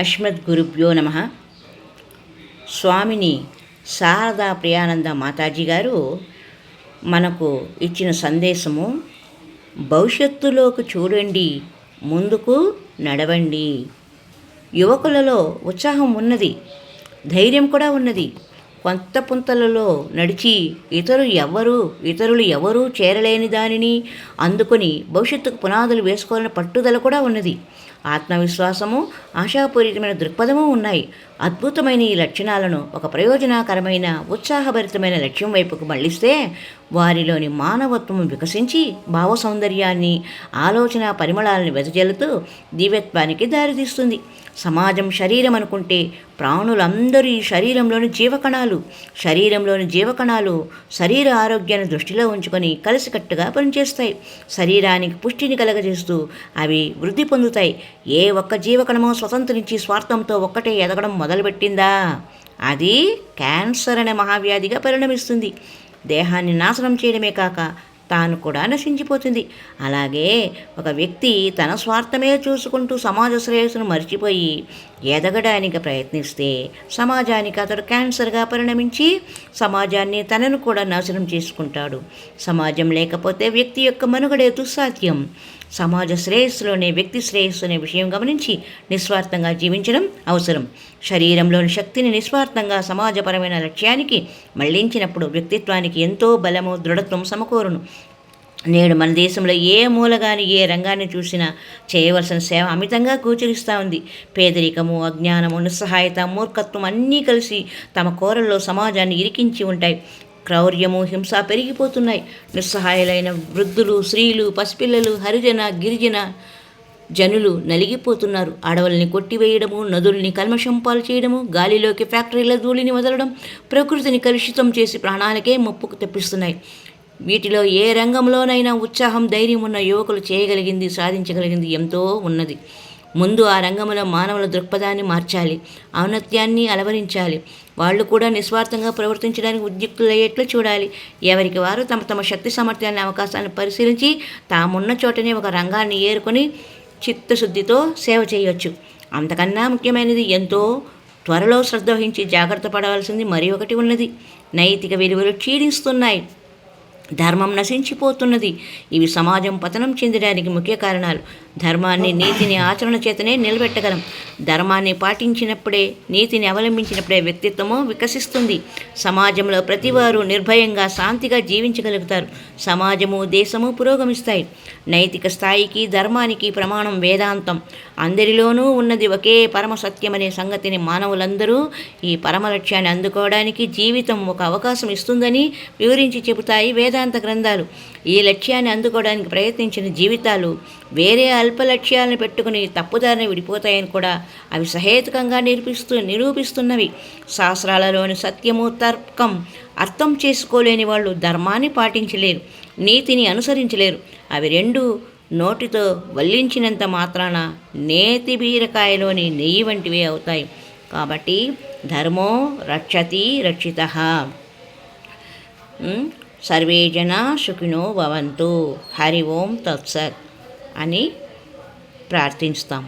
అస్మద్ గురుభ్యో నమ. స్వామిని శారదా ప్రియానంద మాతాజీ గారు మనకు ఇచ్చిన సందేశము భవిష్యత్తులోకి చూడండి ముందుకు నడవండి. యువకులలో ఉత్సాహం ఉన్నది ధైర్యం కూడా ఉన్నది. కొంత పుంతలలో నడిచి ఇతరు ఎవరు ఇతరులు ఎవరూ చేరలేని దానిని అందుకొని భవిష్యత్తుకు పునాదులు వేసుకోవాలని పట్టుదల కూడా ఉన్నది. ఆత్మవిశ్వాసము ఆశాపూరితమైన దృక్పథము ఉన్నాయి. అద్భుతమైన ఈ లక్షణాలను ఒక ప్రయోజనకరమైన ఉత్సాహభరితమైన లక్ష్యం వైపుకు మళ్ళిస్తే వారిలోని మానవత్వం వికసించి భావ సౌందర్యాన్ని ఆలోచన పరిమళాలను వెదజల్లుతూ దివ్యత్వానికి దారితీస్తుంది. సమాజం శరీరం అనుకుంటే ప్రాణులందరూ ఈ శరీరంలోని జీవకణాలు. శరీరంలోని జీవకణాలు శరీర ఆరోగ్యాన్ని దృష్టిలో ఉంచుకొని కలిసికట్టుగా పనిచేస్తాయి. శరీరానికి పుష్టిని కలగజేస్తూ అవి వృద్ధి పొందుతాయి. ఏ ఒక్క జీవకణమో స్వతంత్రించి స్వార్థంతో ఒక్కటే ఎదగడం మొదలుపెట్టిందా? అది క్యాన్సర్ అనే మహావ్యాధిగా పరిణమిస్తుంది. దేహాన్ని నాశనం చేయడమే కాక తాను కూడా నశించిపోతుంది. అలాగే ఒక వ్యక్తి తన స్వార్థమే చూసుకుంటూ సమాజ శ్రేయస్సును మర్చిపోయి ఎదగడానికి ప్రయత్నిస్తే సమాజానికి అతడు క్యాన్సర్గా పరిణమించి సమాజాన్ని తనను కూడా నాశనం చేసుకుంటాడు. సమాజం లేకపోతే వ్యక్తి యొక్క మనుగడే దుస్సాధ్యం. సమాజ శ్రేయస్సులోనే వ్యక్తి శ్రేయస్సు అనే విషయం గమనించి నిస్వార్థంగా జీవించడం అవసరం. శరీరంలోని శక్తిని నిస్వార్థంగా సమాజపరమైన లక్ష్యానికి మళ్ళించినప్పుడు వ్యక్తిత్వానికి ఎంతో బలము దృఢత్వం సమకూరును. నేడు మన దేశంలో ఏ మూలగాని ఏ రంగాన్ని చూసినా చేయవలసిన సేవ అమితంగా గోచరిస్తూ ఉంది. పేదరికము అజ్ఞానము నిస్సహాయత మూర్ఖత్వం అన్నీ కలిసి తమ కోరల్లో సమాజాన్ని ఇరికించి ఉంటాయి. క్రౌర్యము హింస పెరిగిపోతున్నాయి. నిస్సహాయులైన వృద్ధులు స్త్రీలు పసిపిల్లలు హరిజన గిరిజన జనులు నలిగిపోతున్నారు. అడవుల్ని కొట్టివేయడము నదుల్ని కల్మషం పాలు చేయడము గాలిలోకి ఫ్యాక్టరీల ధూళిని వదలడం ప్రకృతిని కలుషితం చేసి ప్రాణాలకే ముప్పుకు తెప్పిస్తున్నాయి. వీటిలో ఏ రంగంలోనైనా ఉత్సాహం ధైర్యం ఉన్న యువకులు చేయగలిగింది సాధించగలిగింది ఎంతో ఉన్నది. ముందు ఆ రంగంలో మానవుల దృక్పథాన్ని మార్చాలి ఔన్నత్యాన్ని అలవరించాలి. వాళ్ళు కూడా నిస్వార్థంగా ప్రవర్తించడానికి ఉద్యుక్తులయ్యేట్లు చూడాలి. ఎవరికి వారు తమ తమ శక్తి సామర్థ్యాన్ని అవకాశాలను పరిశీలించి తామున్న చోటనే ఒక రంగాన్ని ఏరుకొని చిత్తశుద్ధితో సేవ చేయవచ్చు అంతకన్నా ముఖ్యమైనది ఎంతో త్వరలో శ్రద్ధ వహించి జాగ్రత్త పడవలసింది మరి ఒకటి ఉన్నది. నైతిక విలువలు క్షీణిస్తున్నాయి. ధర్మం నశించిపోతున్నది. ఇవి సమాజం పతనం చెందడానికి ముఖ్య కారణాలు. ధర్మాన్ని నీతిని ఆచరణ చేతనే నిలబెట్టగలం. ధర్మాన్ని పాటించినప్పుడే నీతిని అవలంబించినప్పుడే వ్యక్తిత్వము వికసిస్తుంది. సమాజంలో ప్రతివారు నిర్భయంగా శాంతిగా జీవించగలుగుతారు. సమాజము దేశము పురోగమిస్తాయి. నైతిక స్థాయికి ధర్మానికి ప్రమాణం వేదాంతం. అందరిలోనూ ఉన్నది ఒకే పరమ సత్యమనే సంగతిని మానవులందరూ ఈ పరమ లక్ష్యాన్ని అందుకోవడానికి జీవితం ఒక అవకాశం ఇస్తుందని వివరించి చెబుతాయి వేదాంత గ్రంథాలు. ఈ లక్ష్యాన్ని అందుకోవడానికి ప్రయత్నించిన జీవితాలు వేరే అల్ప లక్ష్యాలను పెట్టుకుని తప్పుదారిని విడిపోతాయని కూడా అవి సహేతుకంగా నిరూపిస్తూ నిరూపిస్తున్నవి. శాస్త్రాలలోని సత్యము తర్కం అర్థం చేసుకోలేని వాళ్ళు ధర్మాన్ని పాటించలేరు నీతిని అనుసరించలేరు. అవి రెండు నోటితో వల్లించినంత మాత్రాన నేతి బీరకాయలోని నెయ్యి వంటివే అవుతాయి. కాబట్టి ధర్మో రక్షతి రక్షిత. సర్వే జన సుఖినో భవంతు. హరి ఓం తత్సత్ అని para a em gestão.